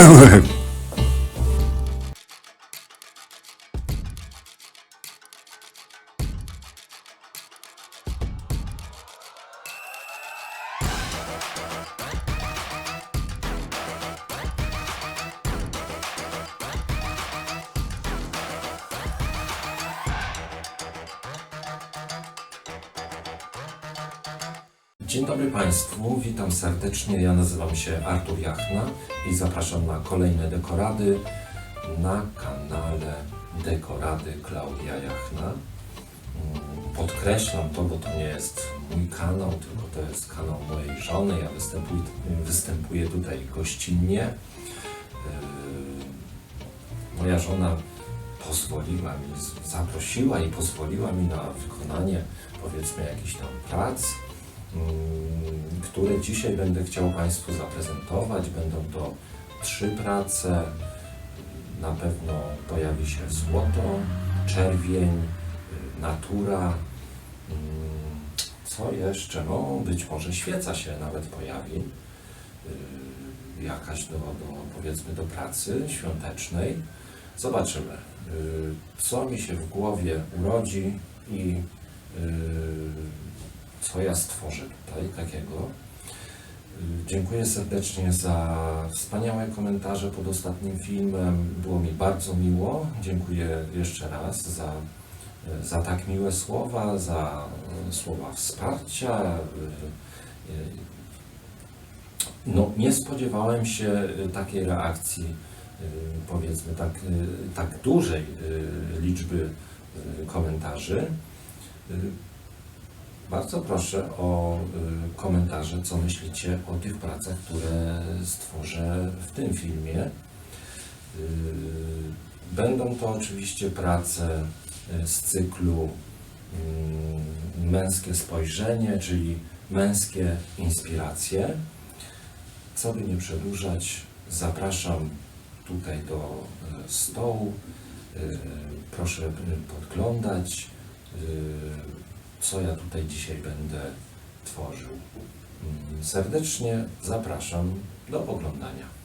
Dzień dobry Państwu, witam serdecznie. Ja nazywam się Artur Jachna i zapraszam na kolejne dekorady na kanale Dekorady Klaudia Jachna. Mm, Podkreślam to, bo to nie jest mój kanał, tylko to jest kanał mojej żony. Ja występuję, występuję tutaj gościnnie. Yy, Moja żona pozwoliła mi, zaprosiła i pozwoliła mi na wykonanie powiedzmy jakichś tam prac, które dzisiaj będę chciał Państwu zaprezentować. Będą to trzy prace. Na pewno pojawi się złoto, czerwień, y, natura. mm, Co jeszcze? No, być może świeca się nawet pojawi. y, Jakaś do, do, powiedzmy do pracy świątecznej. Zobaczymy, y, co mi się w głowie urodzi i co ja stworzę tutaj takiego. Y, Dziękuję serdecznie za wspaniałe komentarze pod ostatnim filmem. Było mi bardzo miło. Dziękuję jeszcze raz za, y, za tak miłe słowa, za y, słowa wsparcia. No, nie spodziewałem się takiej reakcji, powiedzmy tak, tak dużej liczby komentarzy. Bardzo proszę o y, komentarze, co myślicie o tych pracach, które stworzę w tym filmie. Y, Będą to oczywiście prace y, z cyklu mm, Męskie spojrzenie, czyli męskie inspiracje. Co by nie przedłużać, zapraszam tutaj do stołu. Proszę podglądać, co ja tutaj dzisiaj będę tworzył. Mm, Serdecznie zapraszam do oglądania.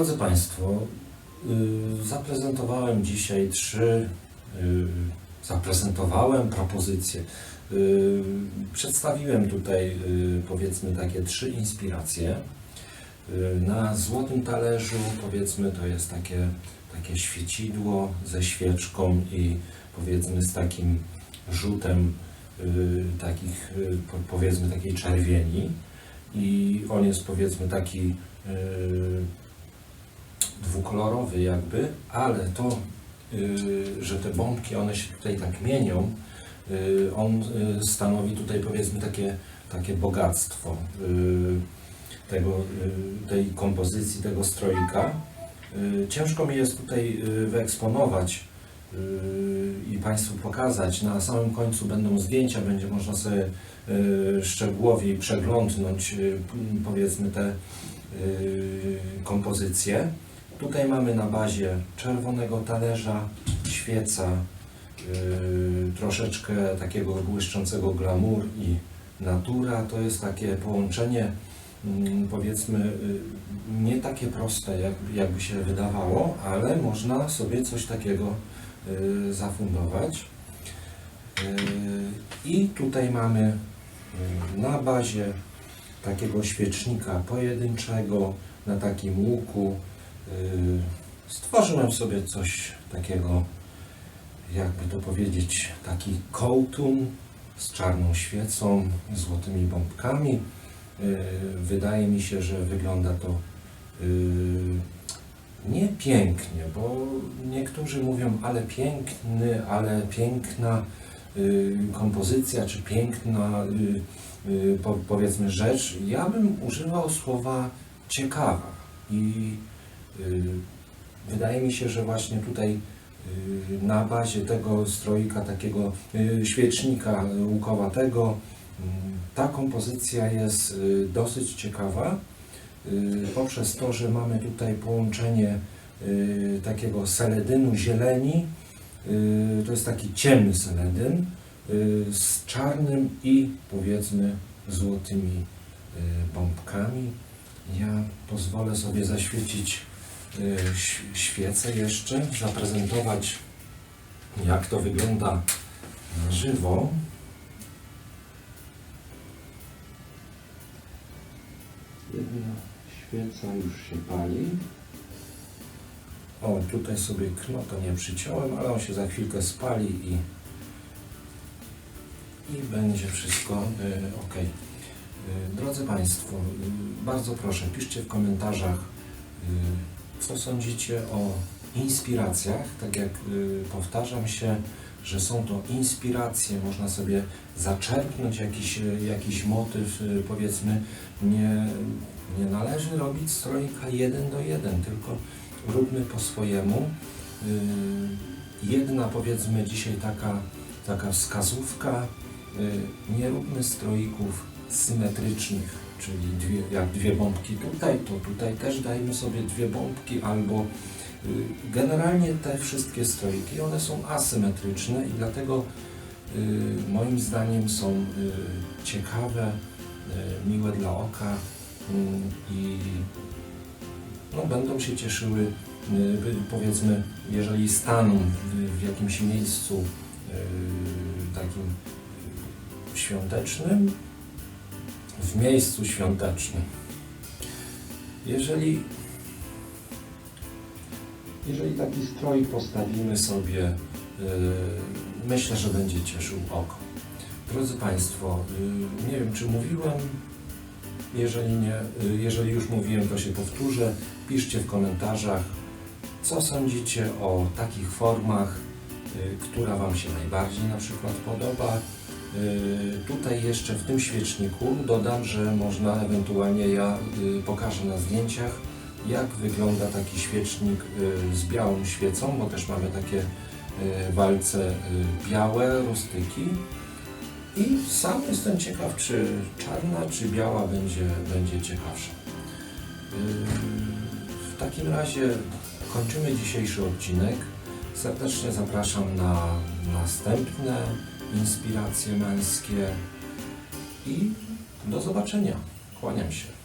Drodzy Państwo, y, zaprezentowałem dzisiaj trzy, y, zaprezentowałem propozycje. Y, Przedstawiłem tutaj powiedzmy takie trzy inspiracje. Na złotym talerzu powiedzmy to jest takie, takie świecidło ze świeczką i powiedzmy z takim rzutem takich po- powiedzmy takiej czerwieni i on jest powiedzmy taki dwukolorowy jakby, ale to, y, że te bombki one się tutaj tak mienią, y, on y, stanowi tutaj powiedzmy takie, takie bogactwo tego, tej kompozycji, tego stroika. Y, Ciężko mi jest tutaj wyeksponować i Państwu pokazać. Na samym końcu będą zdjęcia, będzie można sobie szczegółowiej przeglądnąć powiedzmy te kompozycje. Tutaj mamy na bazie czerwonego talerza, świeca, y, troszeczkę takiego błyszczącego glamour i natura. To jest takie połączenie, mm, powiedzmy, y, nie takie proste, jak, jakby się wydawało, ale można sobie coś takiego y, zafundować. Y, I tutaj mamy y, na bazie takiego świecznika pojedynczego, na takim łuku, stworzyłem sobie coś takiego, jakby to powiedzieć, taki kołtun z czarną świecą, złotymi bombkami. Y, Wydaje mi się, że wygląda to y, nie pięknie, bo niektórzy mówią, ale piękny, ale piękna y, kompozycja, czy piękna y, y, po, powiedzmy rzecz. Ja bym używał słowa ciekawa i y, wydaje mi się, że właśnie tutaj y, na bazie tego stroika, takiego y, świecznika łukowatego, ta kompozycja jest y, dosyć ciekawa y, poprzez to, że mamy tutaj połączenie y, takiego seledynu zieleni, y, to jest taki ciemny seledyn, y, z czarnym i powiedzmy złotymi y, bombkami. Ja pozwolę sobie zaświecić y, świecę jeszcze, zaprezentować jak to wygląda na żywo. Jedna świeca już się pali. O, tutaj sobie knota nie przyciąłem, ale on się za chwilkę spali i, i będzie wszystko ok. Drodzy Państwo, y, bardzo proszę, piszcie w komentarzach, y, co sądzicie o inspiracjach. Tak jak y, powtarzam się, że są to inspiracje, można sobie zaczerpnąć jakiś, y, jakiś motyw, y, powiedzmy, nie, nie należy robić strojka jeden do jeden, tylko róbmy po swojemu. Y, Jedna powiedzmy dzisiaj taka, taka wskazówka, y, nie róbmy stroików symetrycznych, czyli dwie, jak dwie bombki. Tutaj, to tutaj też dajmy sobie dwie bombki albo y, generalnie te wszystkie stroiki, one są asymetryczne i dlatego y, moim zdaniem są y, ciekawe, miłe dla oka i no, będą się cieszyły, powiedzmy, jeżeli staną w, jakimś miejscu takim świątecznym, w miejscu świątecznym. Jeżeli, jeżeli taki stroj postawimy sobie, y, myślę, że będzie cieszył oko. Drodzy Państwo, y, nie wiem czy mówiłem, jeżeli nie, y, jeżeli już mówiłem, to się powtórzę. Piszcie w komentarzach, co sądzicie o takich formach, która Wam się najbardziej na przykład podoba. Y, Tutaj jeszcze w tym świeczniku dodam, że można ewentualnie, ja y, pokażę na zdjęciach, jak wygląda taki świecznik y, z białą świecą, bo też mamy takie walce białe, rustyki. I sam jestem ciekaw, czy czarna, czy biała będzie, będzie ciekawsza. W takim razie kończymy dzisiejszy odcinek. Serdecznie zapraszam na następne inspiracje męskie i do zobaczenia. Kłaniam się.